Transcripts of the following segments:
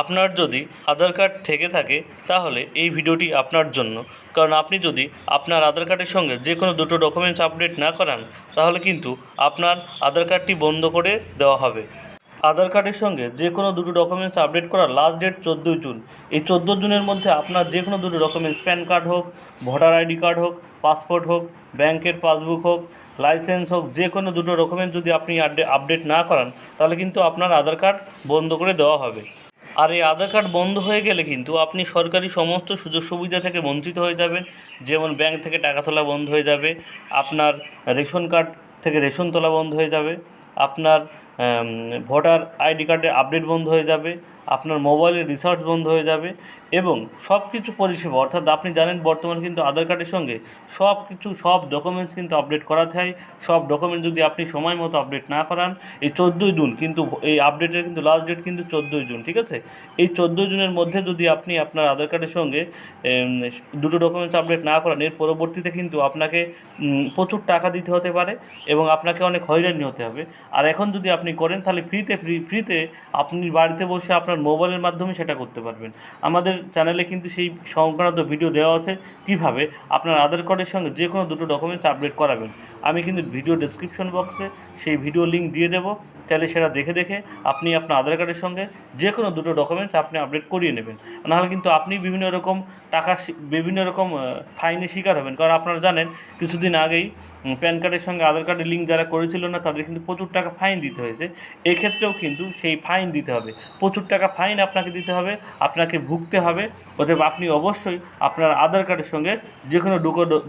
আপনার যদি আধার কার্ড থেকে থাকে, তাহলে এই ভিডিওটি আপনার জন্য। কারণ আপনি যদি আপনার আধার কার্ডের সঙ্গে যে কোনো দুটো ডকুমেন্টস আপডেট না করান, তাহলে কিন্তু আপনার আধার কার্ডটি বন্ধ করে দেওয়া হবে। আধার কার্ডের সঙ্গে যে কোনো দুটো ডকুমেন্টস আপডেট করার লাস্ট ডেট চোদ্দোই জুন। এই চোদ্দ জুনের মধ্যে আপনার যে কোনো দুটো ডকুমেন্টস প্যান কার্ড হোক ভোটার আইডি কার্ড হোক পাসপোর্ট হোক ব্যাংকের পাসবুক হোক লাইসেন্স হোক, যে কোনো দুটো ডকুমেন্ট যদি আপনি আপডেট না করান, তাহলে কিন্তু আপনার আধার কার্ড বন্ধ করে দেওয়া হবে। আর এই আধার কার্ড বন্ধ হয়ে গেলে কিন্তু আপনি সরকারি সমস্ত সুযোগ সুবিধা থেকে বঞ্চিত হয়ে যাবেন। যেমন ব্যাংক থেকে টাকা তোলা বন্ধ হয়ে যাবে, আপনার রেশন কার্ড থেকে রেশন তোলা বন্ধ হয়ে যাবে, আপনার ভোটার আইডি কার্ডের আপডেট বন্ধ হয়ে যাবে, আপনার মোবাইলের রিচার্জ বন্ধ হয়ে যাবে এবং সব কিছু পরিষেবা, অর্থাৎ আপনি জানেন বর্তমান কিন্তু আধার কার্ডের সঙ্গে সব কিছু সব ডকুমেন্টস কিন্তু আপডেট করাতে হয় সব ডকুমেন্ট যদি আপনি সময় মতো আপডেট না করান, এই চোদ্দোই জুন কিন্তু এই আপডেটের কিন্তু লাস্ট ডেট কিন্তু চোদ্দোই জুন, ঠিক আছে? এই চোদ্দোই জুনের মধ্যে যদি আপনি আপনার আধার কার্ডের সঙ্গে দুটো ডকুমেন্টস আপডেট না করান, এর পরবর্তীতে কিন্তু আপনাকে প্রচুর টাকা দিতে হতে পারে এবং আপনাকে অনেক হয়রানি হতে হবে। আর এখন যদি আপনি করেন, তাহলে ফ্রিতে ফ্রি ফ্রিতে আপনি বাড়িতে বসে আপনার মোবাইলের মাধ্যমে সেটা করতে পারবেন। আমাদের চ্যানেলে কিন্তু সেই সংক্রান্ত ভিডিও দেওয়া আছে, কীভাবে আপনার আধার কার্ডের সঙ্গে যে কোনো দুটো ডকুমেন্টস আপডেট করাবেন। আমি কিন্তু ভিডিও ডেসক্রিপশন বক্সে সেই ভিডিও লিঙ্ক দিয়ে দেবো। তাহলে সেটা দেখে দেখে আপনি আপনার আধার কার্ডের সঙ্গে যে কোনো দুটো ডকুমেন্টস আপনি আপডেট করিয়ে নেবেন। নাহলে কিন্তু আপনি বিভিন্ন রকম টাকা বিভিন্ন রকম আহ, ফাইনের শিকার হবেন। কারণ আপনারা জানেন কিছুদিন আগেই প্যান কার্ডের সঙ্গে আধার কার্ডের লিঙ্ক যারা করেছিল না তাদের কিন্তু প্রচুর টাকা ফাইন দিতে হয়েছে। এক্ষেত্রেও কিন্তু সেই ফাইন দিতে হবে। প্রচুর টাকা ফাইন আপনাকে দিতে হবে আপনাকে ভুগতে হবে। অতএব আপনি অবশ্যই আপনার আধার কার্ডের সঙ্গে যে কোনো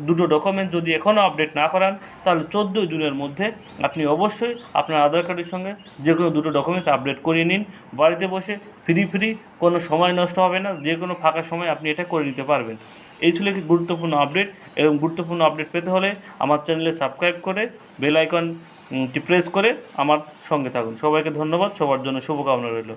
দুটো ডকুমেন্ট যদি এখনও আপডেট না করান তাহলে চোদ্দোই জুনের মধ্যে আপনি অবশ্যই আপনার আধার কার্ডের সঙ্গে যে কোনো দুটো ডকুমেন্টস আপডেট করিয়ে নিন। বাড়িতে বসে ফ্রি ফ্রি কোনো সময় নষ্ট হবে না, যে কোনো ফাঁকা সময় আপনি এটা করে নিতে পারবেন। এই ছিল একটি গুরুত্বপূর্ণ আপডেট এবং গুরুত্বপূর্ণ আপডেট পেতে হলে আমার চ্যানেলে সাবস্ক্রাইব করে বেল আইকনটি প্রেস করে আমার সঙ্গে থাকুন। সবাইকে ধন্যবাদ। সবার জন্য শুভকামনা রইল।